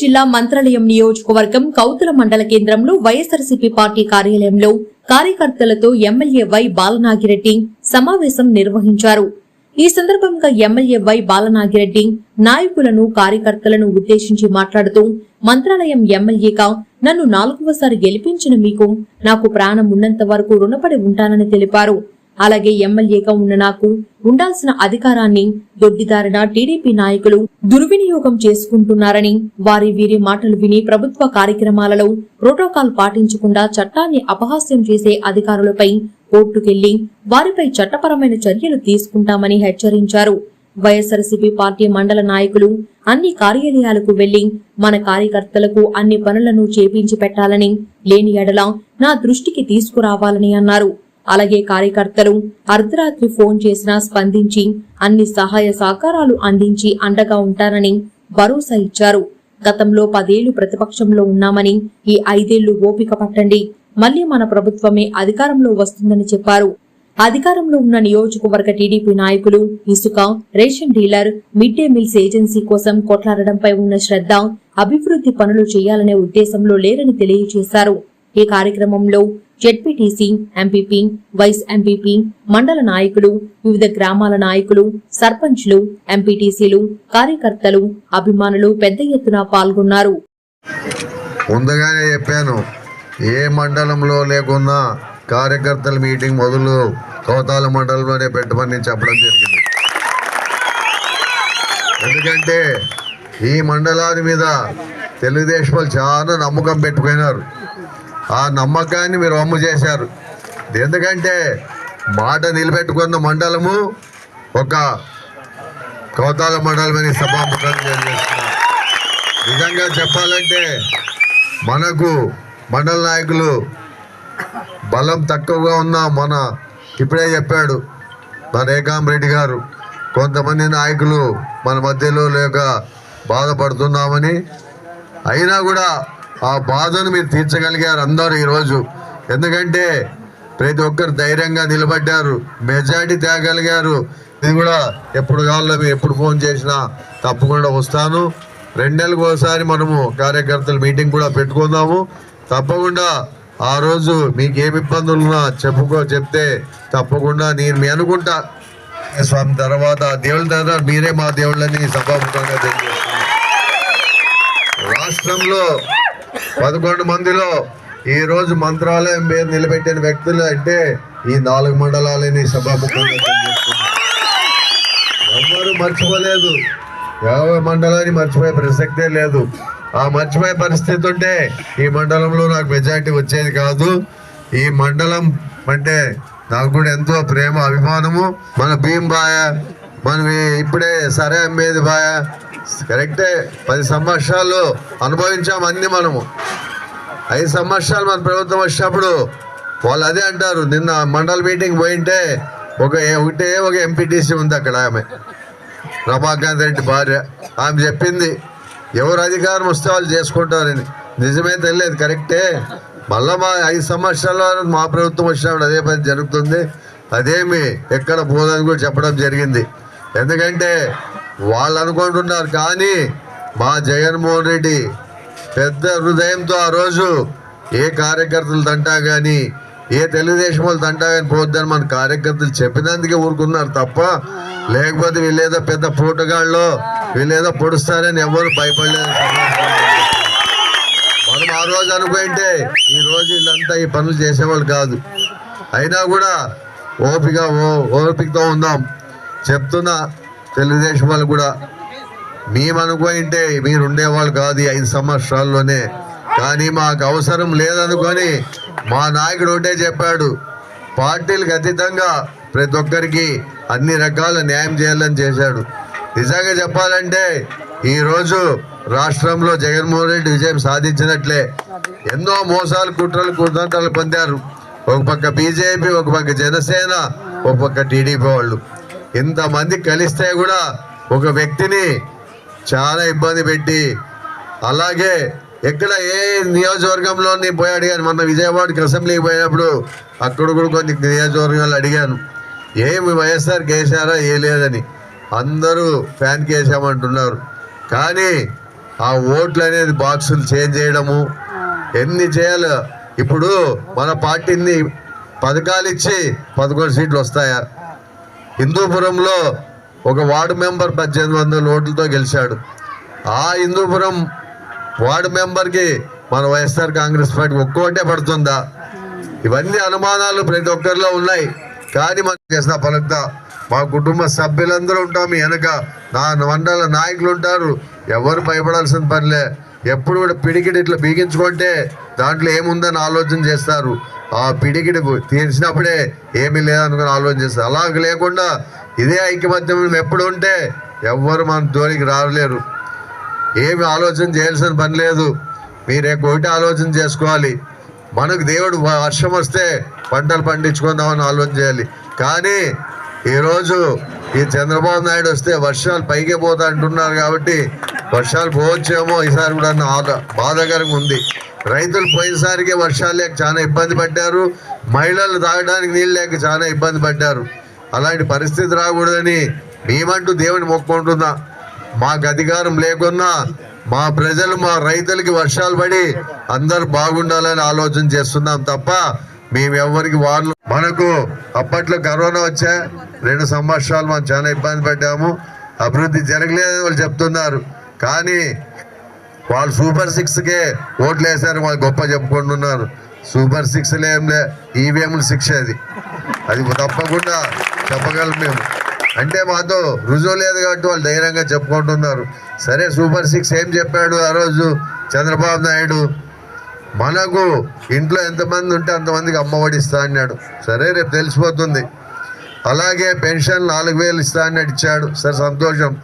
జిల్లా మంత్రాలయం నియోజకవర్గం కౌతుల మండల కేంద్రంలో వైఎస్ఆర్సీపీ పార్టీ కార్యాలయంలో కార్యకర్తలతో ఎమ్మెల్యే వై బాలనాగిరెడ్డి సమావేశం నిర్వహించారు. ఈ సందర్భంగా ఎమ్మెల్యే వై బాలనాగిరెడ్డి నాయకులను కార్యకర్తలను ఉద్దేశించి మాట్లాడుతూ మంత్రాలయం ఎమ్మెల్యేగా నన్ను నాలుగవసారి గెలిపించిన మీకు నాకు ప్రాణం ఉన్నంత వరకు రుణపడి ఉంటానని తెలిపారు. అలాగే ఎమ్మెల్యేగా ఉన్న నాకు ఉండాల్సిన అధికారాన్ని దొడ్డిదారిన టీడీపీ నాయకులు దుర్వినియోగం చేసుకుంటున్నారని వారి వీరి మాటలు విని ప్రభుత్వ కార్యక్రమాలలో ప్రోటోకాల్ పాటించకుండా చట్టాన్ని అపహాస్యం చేసే అధికారులపై కోర్టుకెళ్ళి వారిపై చట్టపరమైన చర్యలు తీసుకుంటామని హెచ్చరించారు. వైఎస్ఆర్సీపీ పార్టీ మండల నాయకులు అన్ని కార్యాలయాలకు వెళ్ళి మన కార్యకర్తలకు అన్ని పనులను చేపించి పెట్టాలని లేని ఎడల నా దృష్టికి తీసుకురావాలని అన్నారు. అలాగే కార్యకర్తలు అర్ధరాత్రి ఫోన్ చేసినా స్పందించి అన్ని సహాయ సహకారాలు అందించి అండగా ఉంటారని భరోసా ఇచ్చారు. గతంలో పదేళ్ళు ప్రతిపక్షంలో ఉన్నామని ఈ ఐదేళ్ళు ఓపిక పట్టండి. మళ్ళీ మన ప్రభుత్వమే అధికారంలో వస్తుందని చెప్పారు. అధికారంలో ఉన్న నియోజకవర్గ టీడీపీ నాయకులు ఇసుక ration dealer mid day meals agency కోసం కొట్లాడడంపై ఉన్న శ్రద్ధ అభివృద్ధి పనులు చేయాలనే ఉద్దేశంలో లేరని తెలియజేశారు. ఈ కార్యక్రమంలో జెడ్పీటీసీ ఎంపీపీ వైస్ ఎంపీపీ మండల నాయకులు వివిధ గ్రామాల నాయకులు సర్పంచ్లు ఎంపీటీసీలు కార్యకర్తలు అభిమానులు పెద్ద ఎత్తున పాల్గొన్నారు. ముందుగానే చెప్పాను ఏ మండలంలో లేకున్నా కార్యకర్తల మీటింగ్ మొదలు కోతాల మండలంలోనే పెట్టమని చెప్పడం జరిగింది. ఎందుకంటే ఈ మండలాన్ని మీద తెలుగుదేశం వాళ్ళు చాలా నమ్మకం పెట్టుకున్నారు. ఆ నమ్మకాన్ని మీరు అమ్ము చేశారు. ఎందుకంటే మాట నిలబెట్టుకున్న మండలము ఒక కోతాల మండలమని సభాముఖం నిజంగా చెప్పాలంటే మనకు మండల నాయకులు బలం తక్కువగా ఉన్న మన ఇప్పుడే చెప్పాడు మన రేఖాం రెడ్డి గారు కొంతమంది నాయకులు మన మధ్యలో లేక బాధపడుతున్నామని అయినా కూడా ఆ బాధను మీరు తీర్చగలిగారు అందరూ ఈరోజు. ఎందుకంటే ప్రతి ఒక్కరు ధైర్యంగా నిలబడ్డారు మెజారిటీ తేగలిగారు. ఇది కూడా ఎప్పుడు కావాలో మీరు ఎప్పుడు ఫోన్ చేసినా తప్పకుండా వస్తాను. రెండు నెలలకు ఒకసారి మనము కార్యకర్తల మీటింగ్ కూడా పెట్టుకుందాము. తప్పకుండా ఆ రోజు మీకు ఏమి ఇబ్బందులు ఉన్నా చెప్పుకో చెప్తే తప్పకుండా నేను మీ అనుకుంటా. స్వామి తర్వాత దేవుళ్ళ తర్వాత మీరే మా దేవుళ్ళని సభాముఖంగా తెలియజేస్తున్నాను రాష్ట్రంలో పదకొండు మందిలో ఈ రోజు మంత్రాలయం పేరు నిలబెట్టిన వ్యక్తులు అంటే ఈ నాలుగు మండలాలని సభాముఖంగా తెలియజేస్తున్నాను మర్చిపోలేదు. యాభై మండలాన్ని మర్చిపోయే ప్రసక్తే లేదు. ఆ మర్చిపోయే పరిస్థితి ఉంటే ఈ మండలంలో నాకు మెజారిటీ వచ్చేది కాదు. ఈ మండలం అంటే నాకు కూడా ఎంతో ప్రేమ అభిమానము. మన భీంబాయ మనం ఇప్పుడే సరే అమ్మేది బాయ కరెక్టే. పది సంవత్సరాలు అనుభవించాం అన్ని మనము. ఐదు సంవత్సరాలు మన ప్రభుత్వం వచ్చినప్పుడు వాళ్ళు అదే అంటారు. నిన్న మండల మీటింగ్ పోయింటే ఒక ఒకటే ఒక ఎంపీటీసీ ఉంది అక్కడ ఆమె. రమాకాంత్ రెడ్డి భార్య. ఆమె చెప్పింది ఎవరు అధికారం వస్తే వాళ్ళు చేసుకుంటారని. నిజమే తెలియదు కరెక్టే. మళ్ళీ మా ఐదు సంవత్సరాల మా ప్రభుత్వం వచ్చినప్పుడు అదే పని జరుగుతుంది. అదేమి ఎక్కడ పోదని కూడా చెప్పడం జరిగింది. ఎందుకంటే వాళ్ళు అనుకుంటున్నారు కానీ మా జగన్మోహన్ రెడ్డి పెద్ద హృదయంతో ఆ రోజు ఏ కార్యకర్తలు తంటా కానీ ఏ తెలుగుదేశం వాళ్ళు తంటా కానీ పోద్దని మన కార్యకర్తలు చెప్పినందుకే ఊరుకున్నారు తప్ప లేకపోతే వీళ్ళేదో పెద్ద పూటగాళ్ళు వీళ్ళేదో పొడుస్తారని ఎవరు భయపడలేదు మనం ఆ రోజు అనుకుంటే ఈ రోజు వీళ్ళంతా ఈ పనులు చేసేవాళ్ళు కాదు. అయినా కూడా ఓపిక ఓ- ఓపికతో ఉందాం. చెప్తున్నా తెలుగుదేశం వాళ్ళు కూడా మేమనుకుంటే మీరు ఉండేవాళ్ళు కాదు ఐదు సంవత్సరాల్లోనే. కానీ మాకు అవసరం లేదనుకొని మా నాయకుడు ఒకటే చెప్పాడు పార్టీలకు అతీతంగా ప్రతి ఒక్కరికి అన్ని రకాల న్యాయం చేయాలని చేశాడు. నిజంగా చెప్పాలంటే ఈరోజు రాష్ట్రంలో జగన్మోహన్ రెడ్డి విజయం సాధించినట్లే. ఎన్నో మోసాలు కుట్రలు కుతంత్రాలు పొందారు. ఒక పక్క బీజేపీ ఒక పక్క జనసేన ఒక పక్క టీడీపీ వాళ్ళు. ఇంతమంది కలిస్తే కూడా ఒక వ్యక్తిని చాలా ఇబ్బంది పెట్టి అలాగే ఎక్కడ ఏ నియోజకవర్గంలో నేను పోయి అడిగాను మొన్న విజయవాడకి అసెంబ్లీకి పోయినప్పుడు అక్కడ కూడా కొన్ని నియోజకవర్గాలు అడిగాను. ఏమి వైఎస్ఆర్ కేసారా ఏ లేదని. అందరూ ఫ్యాన్ కేసామంటున్నారు. కానీ ఆ ఓట్లు అనేది బాక్సులు చేంజ్ చేయడము ఎన్ని చేయాలో. ఇప్పుడు మన పార్టీని పథకాలు ఇచ్చి పదకొండు సీట్లు వస్తాయా? హిందూపురంలో ఒక వార్డు మెంబర్ పద్దెనిమిది వందల ఓట్లతో గెలిచాడు. ఆ హిందూపురం వార్డు మెంబర్కి మన వైఎస్ఆర్ కాంగ్రెస్ పార్టీ ఒక్కోటే పడుతుందా? ఇవన్నీ అనుమానాలు ప్రతి ఒక్కరిలో ఉన్నాయి. కానీ మనం చేసిన పలుకుతా మా కుటుంబ సభ్యులందరూ ఉంటాము వెనక నా మండల నాయకులు ఉంటారు. ఎవరు భయపడాల్సిన పనిలే ఎప్పుడు కూడా పిడికిడి ఇట్లా బిగించుకుంటే దాంట్లో ఏముందని ఆలోచన చేస్తారు. ఆ పిడికిడి తీర్చినప్పుడే ఏమీ లేదనుకుని ఆలోచన చేస్తారు. అలాగ లేకుండా ఇదే ఐక్యమత్యం ఎప్పుడు ఉంటే ఎవ్వరు మన జోలికి రాలేరు ఏమి ఆలోచన చేయాల్సిన పని లేదు. మీరే ఒకటి ఆలోచన చేసుకోవాలి. మనకు దేవుడు వర్షం వస్తే పంటలు పండించుకుందామని ఆలోచన చేయాలి. కానీ ఈరోజు ఈ చంద్రబాబు నాయుడు వస్తే వర్షాలు పైకే పోతా అంటున్నారు కాబట్టి వర్షాలు పోవచ్చేమో ఈసారి కూడా నా ఆద- బాధాకరంగా ఉంది. రైతులు పోయినసారికే వర్షాలు లేక చాలా ఇబ్బంది పడ్డారు. మహిళలు తాగడానికి నీళ్ళు లేక చాలా ఇబ్బంది పడ్డారు. అలాంటి పరిస్థితి రాకూడదని మేమంటూ దేవుని మొక్కుంటున్నా మాకు అధికారం లేకున్నా మా ప్రజలు మా రైతులకి వర్షాలు పడి అందరు బాగుండాలని ఆలోచన చేస్తున్నాం తప్ప మేము ఎవరికి వాళ్ళు మనకు అప్పట్లో కరోనా వచ్చా రెండు సంవత్సరాలు మనం చాలా ఇబ్బంది పడ్డాము. అభివృద్ధి జరగలేదని వాళ్ళు చెప్తున్నారు. కానీ వాళ్ళు సూపర్ సిక్స్కే ఓట్లు వేశారు వాళ్ళు గొప్ప చెప్పుకుంటున్నారు. సూపర్ సిక్స్ ఏం ఈవీఎంలు శిక్ష అది. అది తప్పకుండా చెప్పగలం మేము. అంటే మాతో రుజువు లేదు కాబట్టి వాళ్ళు ధైర్యంగా చెప్పుకుంటున్నారు. సరే సూపర్ సిక్స్ ఏం చెప్పాడు ఆ రోజు చంద్రబాబు నాయుడు? మనకు ఇంట్లో ఎంతమంది ఉంటే అంతమందికి అమ్మ ఇస్తా అన్నాడు. సరే రేపు తెలిసిపోతుంది. అలాగే పెన్షన్ నాలుగు వేలు ఇస్తా అన్నాడు ఇచ్చాడు. సరే సంతోషం.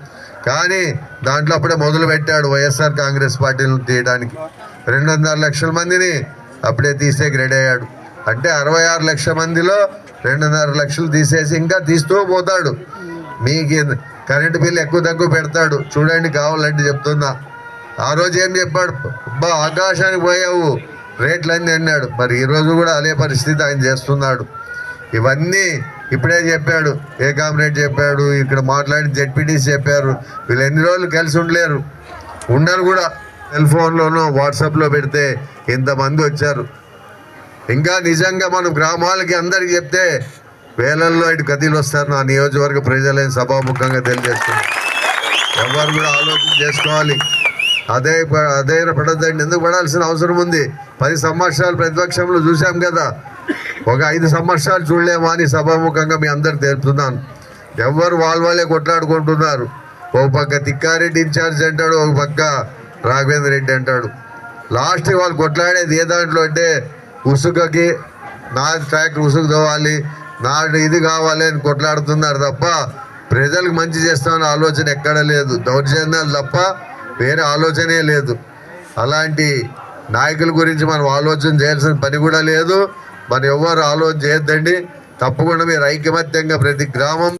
కానీ దాంట్లో అప్పుడే మొదలు పెట్టాడు వైఎస్ఆర్ కాంగ్రెస్ పార్టీని తీయడానికి. రెండున్నర లక్షల మందిని అప్పుడే తీసే గ్రెడ్ అయ్యాడు. అంటే అరవై ఆరు లక్షల మందిలో రెండున్నర లక్షలు తీసేసి ఇంకా తీస్తూ పోతాడు. మీకు కరెంటు బిల్లు ఎక్కువ తక్కువ పెడతాడు. చూడండి కావాలంటే చెప్తున్నా. ఆ రోజు ఏం చెప్పాడు? అబ్బా ఆకాశానికి పోయావు. రేట్లన్నీ అన్నాడు. మరి ఈరోజు కూడా అదే పరిస్థితి ఆయన చేస్తున్నాడు. ఇవన్నీ ఇప్పుడే చెప్పాడు ఏ కామ్రేడ్ చెప్పాడు ఇక్కడ మాట్లాడి జెడ్పీటీసీ చెప్పారు వీళ్ళు ఎన్ని రోజులు కలిసి ఉండలేరు. ఉండరు కూడా. సెల్ ఫోన్లోనూ వాట్సాప్లో పెడితే ఇంతమంది వచ్చారు. ఇంకా నిజంగా మనం గ్రామాలకి అందరికి చెప్తే వేలల్లో ఇటు గదిలు వస్తారు. నా నియోజకవర్గ ప్రజలని సభాముఖంగా తెలియజేస్తున్నారు. ఎవరు కూడా ఆలోచన చేసుకోవాలి. అదే ప- అదే పడద్దండి. ఎందుకు పడాల్సిన అవసరం ఉంది? పది సంవత్సరాలు ప్రతిపక్షంలో చూసాం కదా. ఒక ఐదు సంవత్సరాలు చూడలేమా అని సభాముఖంగా మీ అందరు తెలుపుతున్నాను. ఎవరు వాళ్ళ వాళ్ళే కొట్లాడుకుంటున్నారు. ఒక పక్క తిక్కారెడ్డి ఇన్ఛార్జ్ అంటాడు ఒక పక్క రాఘవేంద్ర రెడ్డి అంటాడు. లాస్ట్ వాళ్ళు కొట్లాడేది ఏ దాంట్లో అంటే ఉసుకకి నా ట్రాక్టర్ ఉసుకు తోవాలి నా ఇది కావాలి అని కొట్లాడుతున్నారు తప్ప ప్రజలకు మంచి చేస్తామని ఆలోచన ఎక్కడ లేదు. దౌర్జన్యాలు తప్ప వేరే ఆలోచనే లేదు. అలాంటి నాయకుల గురించి మనం ఆలోచన చేయాల్సిన పని కూడా లేదు. మరి ఎవరు ఆలోచన చేయొద్దండి. తప్పకుండా మీరు ఐకమత్యంగా ప్రతి గ్రామం